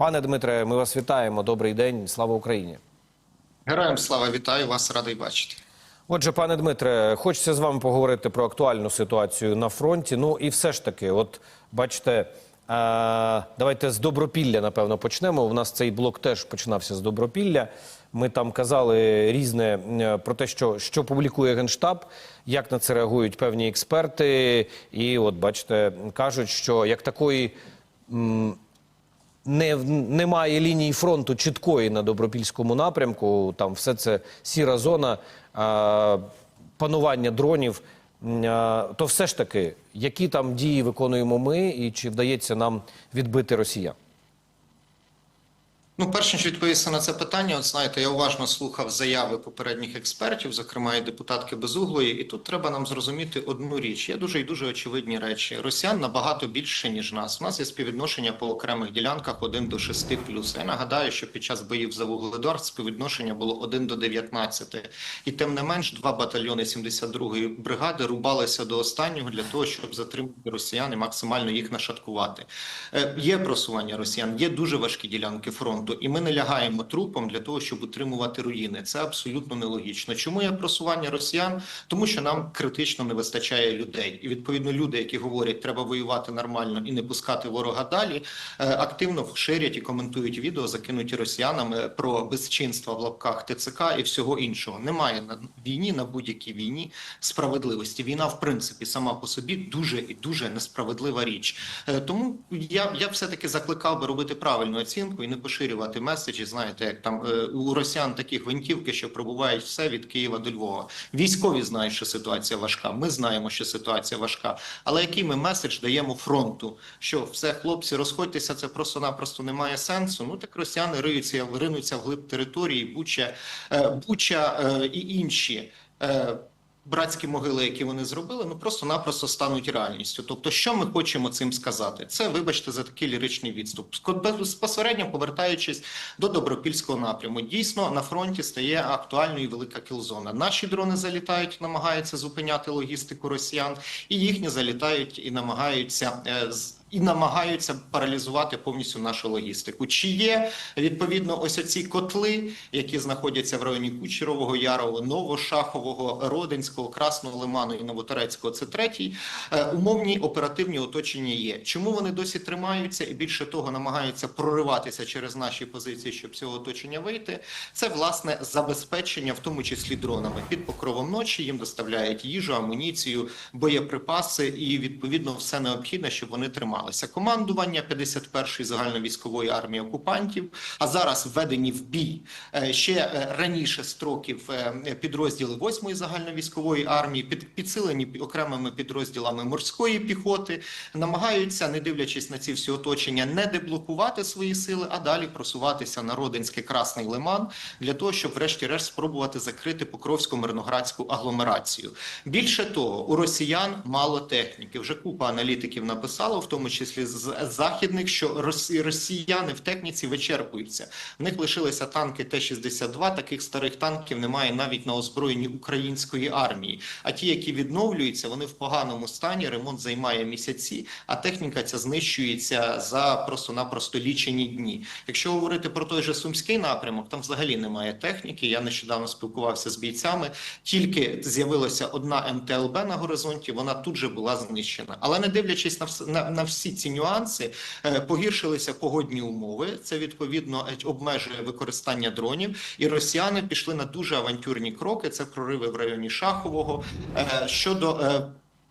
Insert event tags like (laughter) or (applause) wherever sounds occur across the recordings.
Пане Дмитре, ми вас вітаємо. Добрий день. Слава Україні. Героям слава вітаю вас, радий бачити. Отже, пане Дмитре, хочеться з вами поговорити про актуальну ситуацію на фронті. Ну і все ж таки, от бачите, давайте з Добропілля, напевно, почнемо. У нас цей блок теж починався з Добропілля. Ми там казали різне про те, що, що публікує Генштаб, як на це реагують певні експерти. І от бачите, кажуть, що як такої. м, не, немає лінії фронту чіткої на добропільському напрямку. Там все це сіра зона а, панування дронів. А, то все ж таки, які там дії виконуємо ми, і чи вдається нам відбити росіян? Ну, перш ніж відповісти на це питання, от знаєте, я уважно слухав заяви попередніх експертів, зокрема і депутатки Безуглої, і тут треба нам зрозуміти одну річ. Є дуже і дуже очевидні речі. Росіян набагато більше ніж нас. У нас є співвідношення по окремих ділянках 1 до 6 плюс. Я нагадаю, що під час боїв за Вугледар співвідношення було 1 до 19. І тим не менш, два батальйони 72-ї бригади рубалися до останнього для того, щоб затримати росіян і максимально їх нашаткувати. Е, Є просування росіян, є дуже важкі ділянки фронту, і ми не лягаємо трупом для того, щоб утримувати руїни. Це абсолютно нелогічно. Чому є просування росіян? Тому що нам критично не вистачає людей, і відповідно люди, які говорять, треба воювати нормально і не пускати ворога далі, е, активно ширять і коментують відео, закинуті росіянами про безчинства в лапках ТЦК і всього іншого. Немає на війні на будь-якій війні справедливості. Війна, в принципі, сама по собі дуже і дуже несправедлива річ. Е, Тому я, я все таки закликав би робити правильну оцінку і не поширювати меседжі. Знаєте, як там е, у росіян такі гвинтівки, що пробувають все від Києва до Львова. Військові знають, що ситуація важка. Ми знаємо, що ситуація важка. Але який ми меседж даємо фронту? Що все, хлопці, розходьтеся, це просто-напросто не має сенсу. Ну так росіяни риються, ринуться глиб території, Буча, е, Буча е, і інші. Братські могили, які вони зробили, ну просто-напросто стануть реальністю. Тобто, що ми хочемо цим сказати? Це, вибачте, за такий ліричний відступ. Безпосередньо повертаючись до добропільського напряму, дійсно на фронті стає актуальною велика кілзона. Наші дрони залітають, намагаються зупиняти логістику росіян, і їхні залітають і намагаються е, з- і намагаються паралізувати повністю нашу логістику. Чи є відповідно ось оці котли, які знаходяться в районі Кучерового, Ярового, Новошахового, Родинського, Красного Лиману і Новоторецького? Це третій Е, умовні оперативні оточення є. Чому вони досі тримаються і більше того намагаються прориватися через наші позиції, щоб цього оточення вийти? Це власне забезпечення, в тому числі дронами. Під покровом ночі їм доставляють їжу, амуніцію, боєприпаси і відповідно все необхідне, щоб вони трималися. Командування 51-ї загальновійськової армії окупантів, а зараз введені в бій е, ще е, раніше строків е, підрозділи 8-ї загальновійськової армії, під підсилені окремими підрозділами морської піхоти, намагаються, не дивлячись на ці всі оточення, не деблокувати свої сили, а далі просуватися на Родинський Красний Лиман для того, щоб врешті-решт спробувати закрити Покровсько-Мирноградську агломерацію. Більше того, у росіян мало техніки. Вже купа аналітиків написало, в тому числі з західних, що росі- росіяни в техніці вичерпуються. В них лишилися танки Т-62, Таких старих танків немає навіть на озброєнні української армії. А ті, які відновлюються, вони в поганому стані. Ремонт займає місяці, а техніка ця знищується за просто-напросто лічені дні. Якщо говорити про той же сумський напрямок, там взагалі немає техніки. Я нещодавно спілкувався з бійцями. Тільки з'явилася одна МТЛБ на горизонті, вона тут же була знищена. Але не дивлячись на на, на всі ці нюанси, е, погіршилися погодні умови. Це відповідно е, обмежує використання дронів, і росіяни пішли на дуже авантюрні кроки. Це прориви в районі Шахового е, щодо.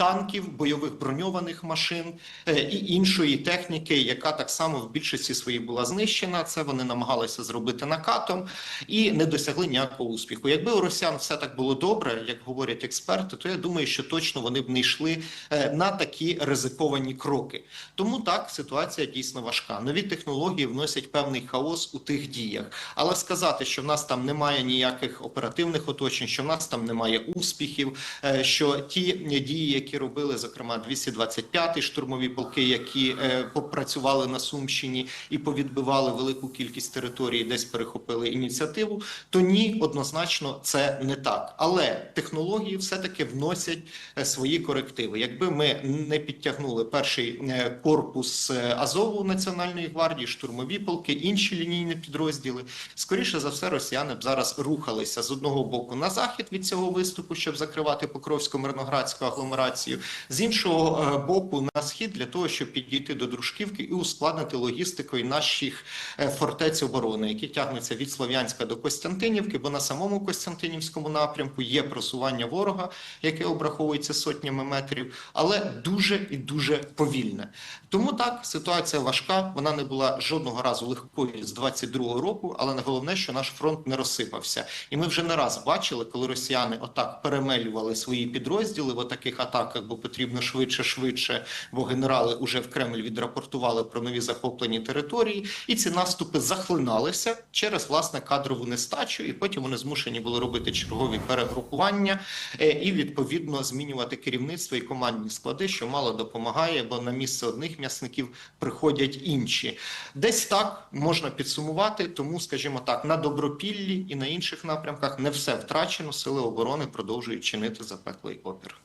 Танків, бойових броньованих машин е, і іншої техніки, яка так само в більшості своїй була знищена. Це вони намагалися зробити накатом і не досягли ніякого успіху. Якби у росіян все так було добре, як говорять експерти, то я думаю, що точно вони б не йшли е, на такі ризиковані кроки. Тому так ситуація дійсно важка. Нові технології вносять певний хаос у тих діях. Але сказати, що в нас там немає ніяких оперативних оточень, що в нас там немає успіхів, е, що ті дії, які які робили, зокрема 225-й штурмові полки, які е, попрацювали на Сумщині і повідбивали велику кількість територій, десь перехопили ініціативу. То ні, однозначно це не так. Але технології все-таки вносять е, свої корективи. Якби ми не підтягнули перший е, корпус Азову Національної гвардії, штурмові полки, інші лінійні підрозділи, скоріше за все, росіяни б зараз рухалися з одного боку на захід від цього виступу, щоб закривати Покровсько-Мирноградську агломерацію, з іншого е, боку на схід для того, щоб підійти до Дружківки і ускладнити логістикою наших е, фортець оборони, які тягнуться від Слов'янська до Костянтинівки, бо на самому Костянтинівському напрямку є просування ворога, яке обраховується сотнями метрів, але дуже і дуже повільне. Тому так ситуація важка. Вона не була жодного разу легкою з 22-го року, але не головне, що наш фронт не розсипався. І ми вже не раз бачили, коли росіяни отак перемелювали свої підрозділи в таких атаках, бо потрібно швидше, швидше, бо генерали уже в Кремль відрапортували про нові захоплені території, і ці наступи захлиналися через власне кадрову нестачу, і потім вони змушені були робити чергові перегрупування е, і відповідно змінювати керівництво і командні склади, що мало допомагає, бо на місце одних м'ясників приходять інші. Десь так можна підсумувати. Тому, скажімо так, на добропіллі і на інших напрямках не все втрачено. Сили оборони продовжують чинити запеклий опір.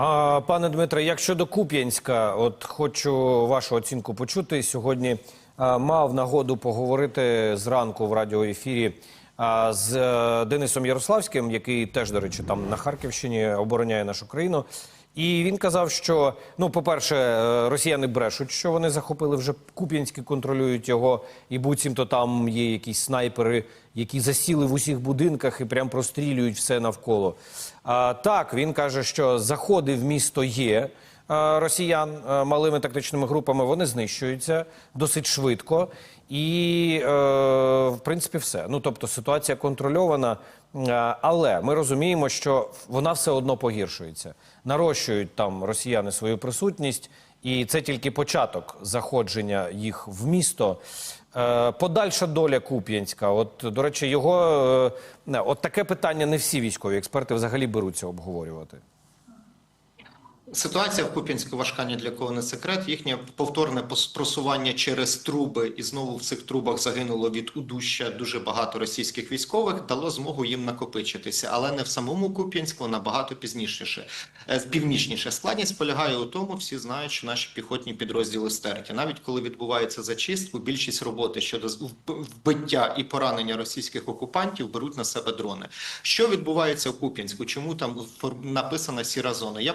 А, пане Дмитре, як щодо Куп'янська, от хочу вашу оцінку почути. Сьогодні а, мав нагоду поговорити зранку в радіоефірі а, з а, Денисом Ярославським, який теж, до речі, там на Харківщині обороняє нашу країну. І він казав, що ну, по-перше, е, росіяни брешуть, що вони захопили вже Куп'янськ і контролюють його, і буцімто там є якісь снайпери, які засіли в усіх будинках і прям прострілюють все навколо. А, так, він каже, що заходи в місто є. е, Росіян е, малими тактичними групами вони знищуються досить швидко, і е, в принципі все. Ну тобто ситуація контрольована, але ми розуміємо, що вона все одно погіршується. Нарощують там росіяни свою присутність, і це тільки початок заходження їх в місто. Е, Подальша доля Куп'янська. От, до речі, його е, от таке питання не всі військові експерти взагалі беруться обговорювати. Ситуація в Куп'янську важка ні для кого не секрет. Їхнє повторне просування через труби, і знову в цих трубах загинуло від удуща дуже багато російських військових, дало змогу їм накопичитися, але не в самому Куп'янську, набагато пізніше, е, північніше. Складність полягає у тому, всі знають, що наші піхотні підрозділи стерті. Навіть коли відбувається зачистку, більшість роботи щодо вбиття і поранення російських окупантів беруть на себе дрони. Що відбувається в Куп'янську? Чому там написана сіра зона? Я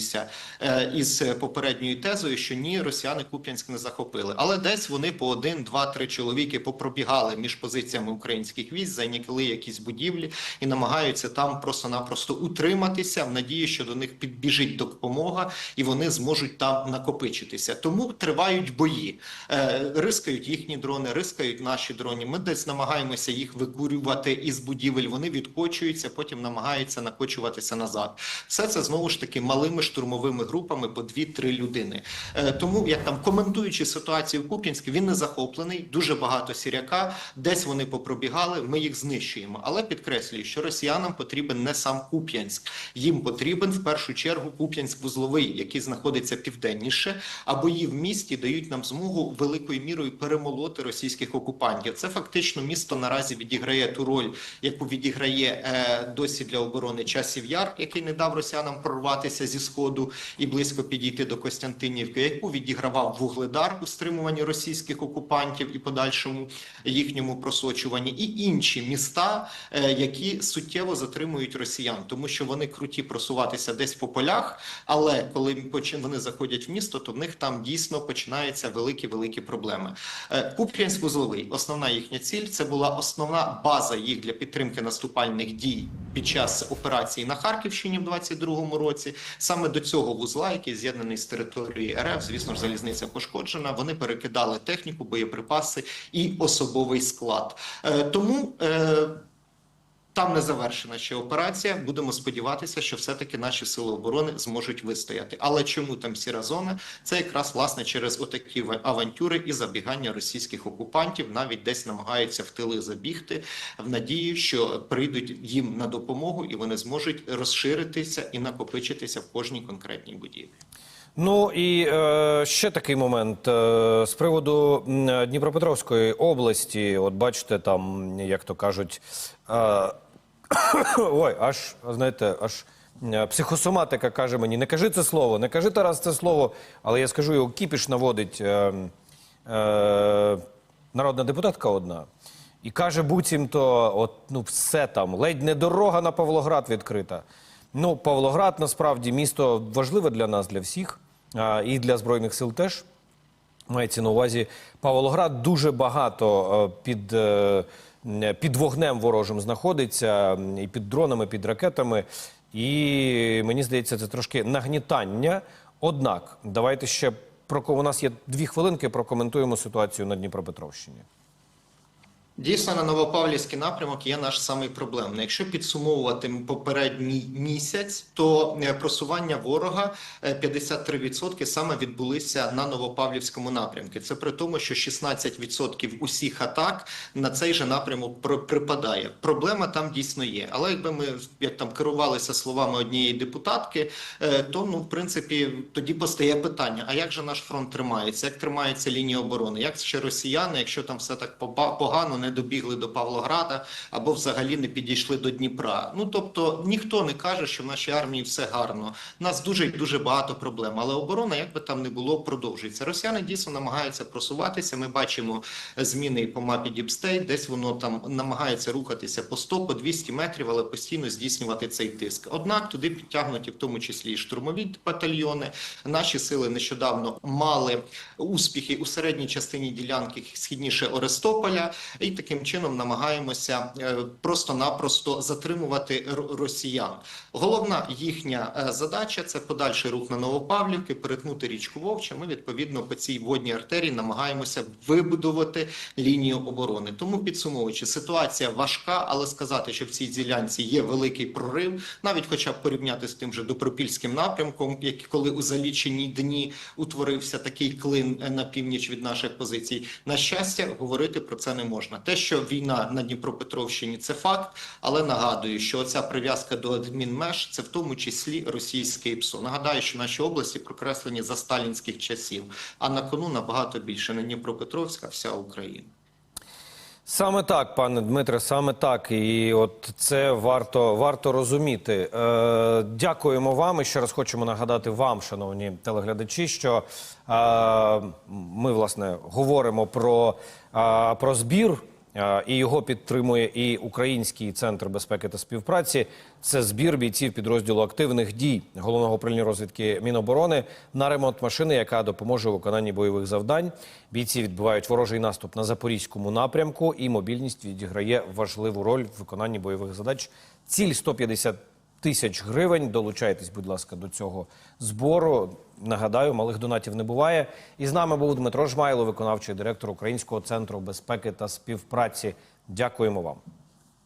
погоджуюся е, із попередньою тезою, що ні, росіяни Куп'янськ не захопили, але десь вони по один, два, три чоловіки попробігали між позиціями українських військ, зайняли якісь будівлі і намагаються там просто-напросто утриматися в надії, що до них підбіжить допомога, і вони зможуть там накопичитися. Тому тривають бої, Е, рискають їхні дрони, рискають наші дрони. Ми десь намагаємося їх викурювати із будівель. Вони відкочуються, потім намагаються накочуватися назад. Все це знову ж таки малими штурмовими групами по 2-3 людини. Е, Тому як там коментуючи ситуацію в Куп'янську, він не захоплений. Дуже багато сіряка. Десь вони попробігали. Ми їх знищуємо. Але підкреслюю, що росіянам потрібен не сам Куп'янськ. Їм потрібен в першу чергу Куп'янськ вузловий, який знаходиться південніше. А бої в місті дають нам змогу великою мірою перемолоти російських окупантів. Це фактично місто наразі відіграє ту роль, яку відіграє е, досі для оборони часів яр, який не дав росіянам прорватися зі сходу і близько підійти до Костянтинівки, яку відігравав вугледар у стримуванні російських окупантів і подальшому їхньому просочуванні, і інші міста, е, які суттєво затримують росіян, тому що вони круті просуватися десь по полях, але коли вони заходять в місто, то в них там дійсно починаються великі великі проблеми. Е, Куп'янськ вузловий, основна їхня ціль це була основна база їх для підтримки наступальних дій під час операції на Харківщині в 22-му році. Саме до цього вузла, який з'єднаний з території РФ, звісно ж, залізниця пошкоджена. Вони перекидали техніку, боєприпаси і особовий склад. Е, Тому. Там не завершена ще операція. Будемо сподіватися, що все-таки наші сили оборони зможуть вистояти. Але чому там сіра зона? Це якраз власне через отакі ва- авантюри і забігання російських окупантів, навіть десь намагаються в тили забігти в надії, що прийдуть їм на допомогу, і вони зможуть розширитися і накопичитися в кожній конкретній будівлі. Ну і е, ще такий момент е, з приводу Дніпропетровської області. От бачите, там, як то кажуть, е, (coughs) ой, аж знаєте, аж е, психосоматика каже мені: не кажи це слово, не кажи Тарас це слово, але я скажу його кіпіш наводить е, е, народна депутатка одна. І каже буцімто, от ну все там, ледь не дорога на Павлоград відкрита. Ну, Павлоград насправді місто важливе для нас, для всіх, а, і для Збройних сил теж. Мається на увазі Павлоград дуже багато е, під, е, м, під вогнем ворожим знаходиться, і під дронами, під ракетами. І мені здається, це трошки нагнітання. Однак, давайте ще про у нас є дві хвилинки. Прокоментуємо ситуацію на Дніпропетровщині. Дійсно, на Новопавлівський напрямок є наш самий проблемний. Якщо підсумовувати попередній місяць, то е, просування ворога е, 53% саме відбулися на Новопавлівському напрямку. Це при тому, що 16% усіх атак на цей же напрямок припадає. Проблема там дійсно є. Але якби ми як там керувалися словами однієї депутатки, е, то ну в принципі тоді постає питання: а як же наш фронт тримається? Як тримається лінія оборони? Як ще росіяни, якщо там все так погано, не добігли до Павлограда або взагалі не підійшли до Дніпра? Ну тобто ніхто не каже, що в нашій армії все гарно. Нас дуже дуже багато проблем, але оборона, як би там не було, продовжується. Росіяни дійсно намагаються просуватися. Ми бачимо зміни по мапі Діпстейт, десь воно там намагається рухатися по 100, по 200 метрів, але постійно здійснювати цей тиск. Однак туди підтягнуті в тому числі і штурмові батальйони. Наші сили нещодавно мали успіхи у середній частині ділянки східніше Орестополя, і таким чином намагаємося е, просто-напросто затримувати росіян. Головна їхня е, задача це подальший рух на Новопавлівки, перетнути річку Вовча. Ми відповідно по цій водній артерії намагаємося вибудувати лінію оборони. Тому підсумовуючи, ситуація важка, але сказати, що в цій ділянці є великий прорив, навіть хоча б порівняти з тим же Добропільським напрямком, як коли у залічені дні утворився такий клин е, на північ від наших позицій. На щастя, говорити про це не можна. Те, що війна на Дніпропетровщині, це факт, але нагадую, що ця прив'язка до адмінмеж це в тому числі російське ПСО. Нагадаю, що наші області прокреслені за сталінських часів, а на кону набагато більше не Дніпропетровська, вся Україна. Саме так, пане Дмитре, саме так. І от це варто, варто розуміти. Е, дякуємо вам. І ще раз хочемо нагадати вам, шановні телеглядачі, що е, ми власне говоримо про, е, про збір. Е, І його підтримує і Український центр безпеки та співпраці. Це збір бійців підрозділу активних дій головного управління розвідки Міноборони на ремонт машини, яка допоможе у виконанні бойових завдань. Бійці відбувають ворожий наступ на запорізькому напрямку, і мобільність відіграє важливу роль в виконанні бойових задач. Ціль 150 тисяч гривень. Долучайтесь, будь ласка, до цього збору. Нагадаю, малих донатів не буває. І з нами був Дмитро Жмайло, виконавчий директор Українського центру безпеки та співпраці. Дякуємо вам.